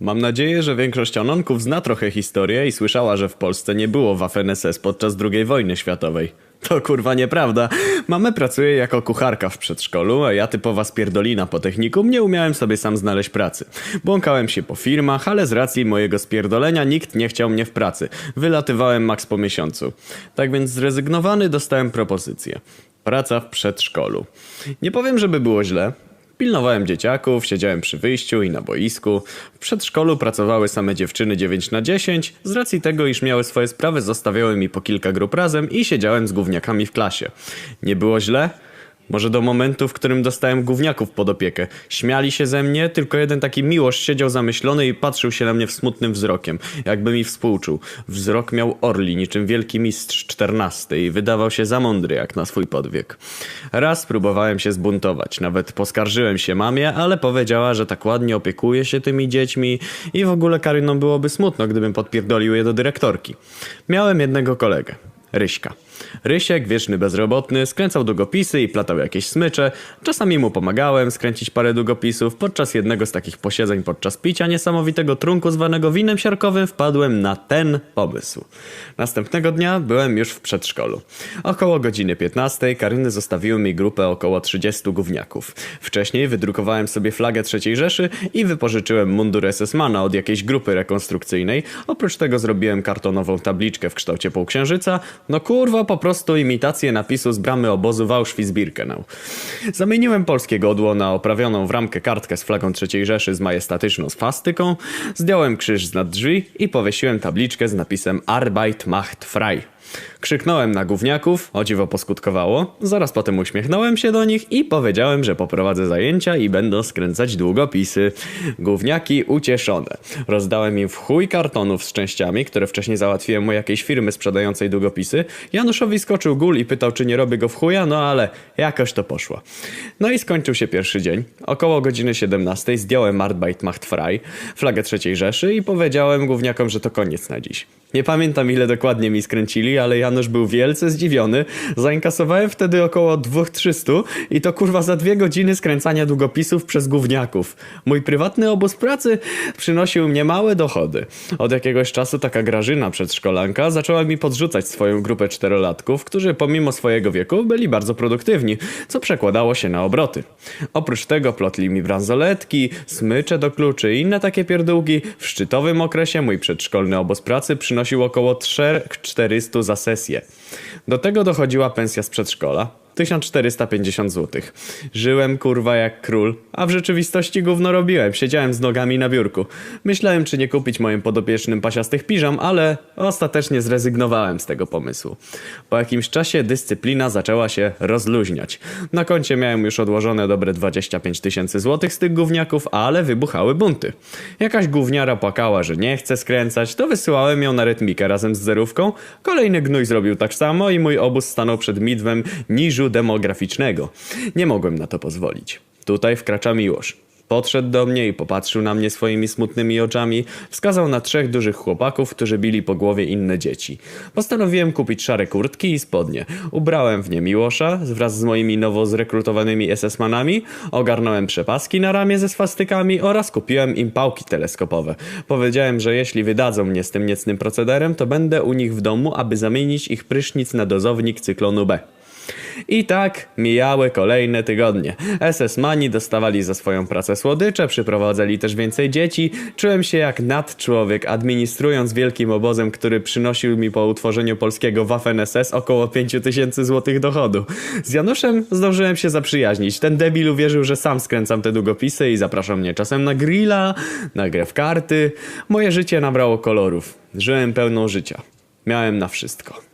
Mam nadzieję, że większość Anonków zna trochę historię i słyszała, że w Polsce nie było Waffen-SS podczas II wojny światowej. To kurwa nieprawda. Mama pracuje jako kucharka w przedszkolu, a ja typowa spierdolina po technikum nie umiałem sobie sam znaleźć pracy. Błąkałem się po firmach, ale z racji mojego spierdolenia nikt nie chciał mnie w pracy. Wylatywałem maks po miesiącu. Tak więc zrezygnowany dostałem propozycję. Praca w przedszkolu. Nie powiem, żeby było źle. Pilnowałem dzieciaków, siedziałem przy wyjściu i na boisku. W przedszkolu pracowały same dziewczyny 9 na 10. Z racji tego, iż miały swoje sprawy, zostawiały mi po kilka grup razem i siedziałem z gówniakami w klasie. Nie było źle? Może do momentu, w którym dostałem gówniaków pod opiekę. Śmiali się ze mnie, tylko jeden taki miłość siedział zamyślony i patrzył się na mnie smutnym wzrokiem, jakby mi współczuł. Wzrok miał orli, niczym wielki mistrz czternasty i wydawał się za mądry jak na swój podwiek. Raz próbowałem się zbuntować, nawet poskarżyłem się mamie, ale powiedziała, że tak ładnie opiekuje się tymi dziećmi i w ogóle Karyną byłoby smutno, gdybym podpierdolił je do dyrektorki. Miałem jednego kolegę. Ryśka. Rysiek, wieczny bezrobotny, skręcał długopisy i platał jakieś smycze. Czasami mu pomagałem skręcić parę długopisów. Podczas jednego z takich posiedzeń, podczas picia niesamowitego trunku zwanego winem siarkowym, wpadłem na ten pomysł. Następnego dnia byłem już w przedszkolu. Około godziny 15 Karyny zostawiły mi grupę około 30 gówniaków. Wcześniej wydrukowałem sobie flagę III Rzeszy i wypożyczyłem mundur SS-mana od jakiejś grupy rekonstrukcyjnej. Oprócz tego zrobiłem kartonową tabliczkę w kształcie półksiężyca. No kurwa, po prostu imitację napisu z bramy obozu w Auschwitz-Birkenau. Zamieniłem polskie godło na oprawioną w ramkę kartkę z flagą III Rzeszy z majestatyczną swastyką, zdjąłem krzyż z nad drzwi i powiesiłem tabliczkę z napisem Arbeit macht frei. Krzyknąłem na gówniaków, o dziwo poskutkowało, zaraz potem uśmiechnąłem się do nich i powiedziałem, że poprowadzę zajęcia i będą skręcać długopisy. Gówniaki ucieszone. Rozdałem im w chuj kartonów z częściami, które wcześniej załatwiłem u jakiejś firmy sprzedającej długopisy. Januszowi skoczył gól i pytał, czy nie robię go w chuja, no ale jakoś to poszło. No i skończył się pierwszy dzień. Około godziny 17 zdjąłem Arbeit macht frei, flagę III Rzeszy i powiedziałem gówniakom, że to koniec na dziś. Nie pamiętam ile dokładnie mi skręcili, ale Janusz był wielce zdziwiony. Zainkasowałem wtedy około 2300 i to kurwa za dwie godziny skręcania długopisów przez gówniaków. Mój prywatny obóz pracy przynosił mnie małe dochody. Od jakiegoś czasu taka Grażyna przedszkolanka zaczęła mi podrzucać swoją grupę czterolatków, którzy pomimo swojego wieku byli bardzo produktywni, co przekładało się na obroty. Oprócz tego plotli mi bransoletki, smycze do kluczy i inne takie pierdółki. W szczytowym okresie mój przedszkolny obóz pracy przynosił około 3400 za sesję. Do tego dochodziła pensja z przedszkola. 1450 zł. Żyłem kurwa jak król, a w rzeczywistości gówno robiłem. Siedziałem z nogami na biurku. Myślałem, czy nie kupić moim podopiecznym pasiastych piżam, ale ostatecznie zrezygnowałem z tego pomysłu. Po jakimś czasie dyscyplina zaczęła się rozluźniać. Na koncie miałem już odłożone dobre 25 tysięcy złotych z tych gówniaków, ale wybuchały bunty. Jakaś gówniara płakała, że nie chce skręcać, to wysyłałem ją na rytmikę razem z zerówką. Kolejny gnój zrobił tak samo i mój obóz stanął przed midwem demograficznego. Nie mogłem na to pozwolić. Tutaj wkracza Miłosz. Podszedł do mnie i popatrzył na mnie swoimi smutnymi oczami. Wskazał na trzech dużych chłopaków, którzy bili po głowie inne dzieci. Postanowiłem kupić szare kurtki i spodnie. Ubrałem w nie Miłosza wraz z moimi nowo zrekrutowanymi SS-manami, ogarnąłem przepaski na ramię ze swastykami oraz kupiłem im pałki teleskopowe. Powiedziałem, że jeśli wydadzą mnie z tym niecnym procederem, to będę u nich w domu, aby zamienić ich prysznic na dozownik cyklonu B. I tak mijały kolejne tygodnie. SS-mani dostawali za swoją pracę słodycze, przyprowadzali też więcej dzieci. Czułem się jak nadczłowiek, administrując wielkim obozem, który przynosił mi po utworzeniu polskiego Waffen-SS około 5000 złotych dochodu. Z Januszem zdążyłem się zaprzyjaźnić. Ten debil uwierzył, że sam skręcam te długopisy i zapraszał mnie czasem na grilla, na grę w karty. Moje życie nabrało kolorów. Żyłem pełną życia. Miałem na wszystko.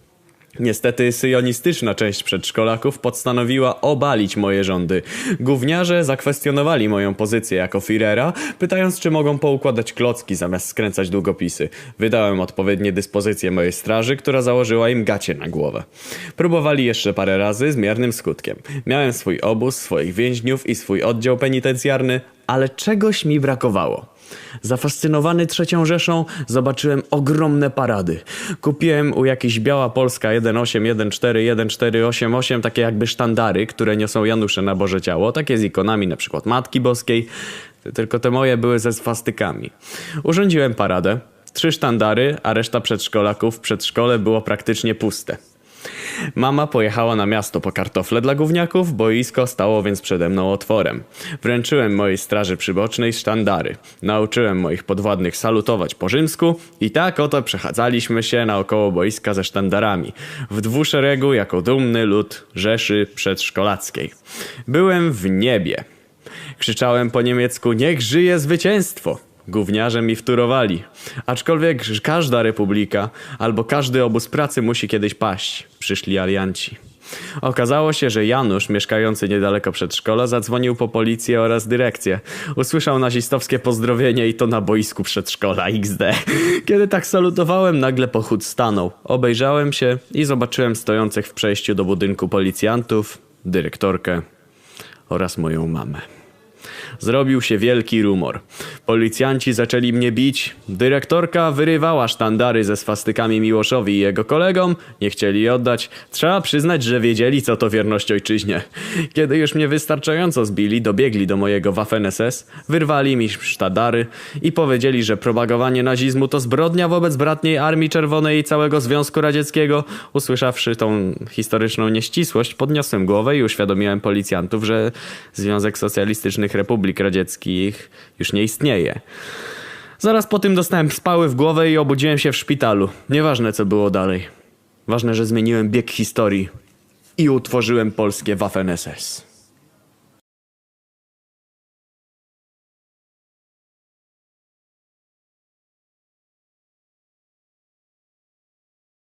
Niestety syjonistyczna część przedszkolaków postanowiła obalić moje rządy. Gówniarze zakwestionowali moją pozycję jako Firera, pytając czy mogą poukładać klocki zamiast skręcać długopisy. Wydałem odpowiednie dyspozycje mojej straży, która założyła im gacie na głowę. Próbowali jeszcze parę razy z miernym skutkiem. Miałem swój obóz, swoich więźniów i swój oddział penitencjarny, ale czegoś mi brakowało. Zafascynowany trzecią Rzeszą zobaczyłem ogromne parady. Kupiłem u jakiejś Biała Polska 18, 14, 1488 takie jakby sztandary, które niosą Janusze na Boże Ciało, takie z ikonami na przykład Matki Boskiej. tylko te moje były ze swastykami. Urządziłem paradę, trzy sztandary, a reszta przedszkolaków w przedszkole było praktycznie puste. Mama pojechała na miasto po kartofle dla gówniaków, boisko stało więc przede mną otworem. Wręczyłem mojej straży przybocznej sztandary. Nauczyłem moich podwładnych salutować po rzymsku i tak oto przechadzaliśmy się naokoło boiska ze sztandarami. W dwuszeregu jako dumny lud Rzeszy Przedszkolackiej. Byłem w niebie. Krzyczałem po niemiecku, niech żyje zwycięstwo! Gówniarze mi wtórowali. Aczkolwiek każda republika albo każdy obóz pracy musi kiedyś paść. Przyszli alianci. Okazało się, że Janusz, mieszkający niedaleko przedszkola, zadzwonił po policję oraz dyrekcję. Usłyszał nazistowskie pozdrowienie i to na boisku przedszkola XD. Kiedy tak salutowałem, nagle pochód stanął. Obejrzałem się i zobaczyłem stojących w przejściu do budynku policjantów, dyrektorkę oraz moją mamę. Zrobił się wielki rumor. Policjanci zaczęli mnie bić. Dyrektorka wyrywała sztandary ze swastykami Miłoszowi i jego kolegom. Nie chcieli oddać. Trzeba przyznać, że wiedzieli, co to wierność ojczyźnie. Kiedy już mnie wystarczająco zbili, dobiegli do mojego Waffen-SS, wyrwali mi sztandary i powiedzieli, że propagowanie nazizmu to zbrodnia wobec bratniej Armii Czerwonej i całego Związku Radzieckiego. Usłyszawszy tą historyczną nieścisłość, podniosłem głowę i uświadomiłem policjantów, że Związek Socjalistycznych Republik Radzieckich już nie istnieje. Zaraz po tym dostałem spały w głowę i obudziłem się w szpitalu. Nieważne co było dalej. Ważne, że zmieniłem bieg historii i utworzyłem polskie Waffen-SS.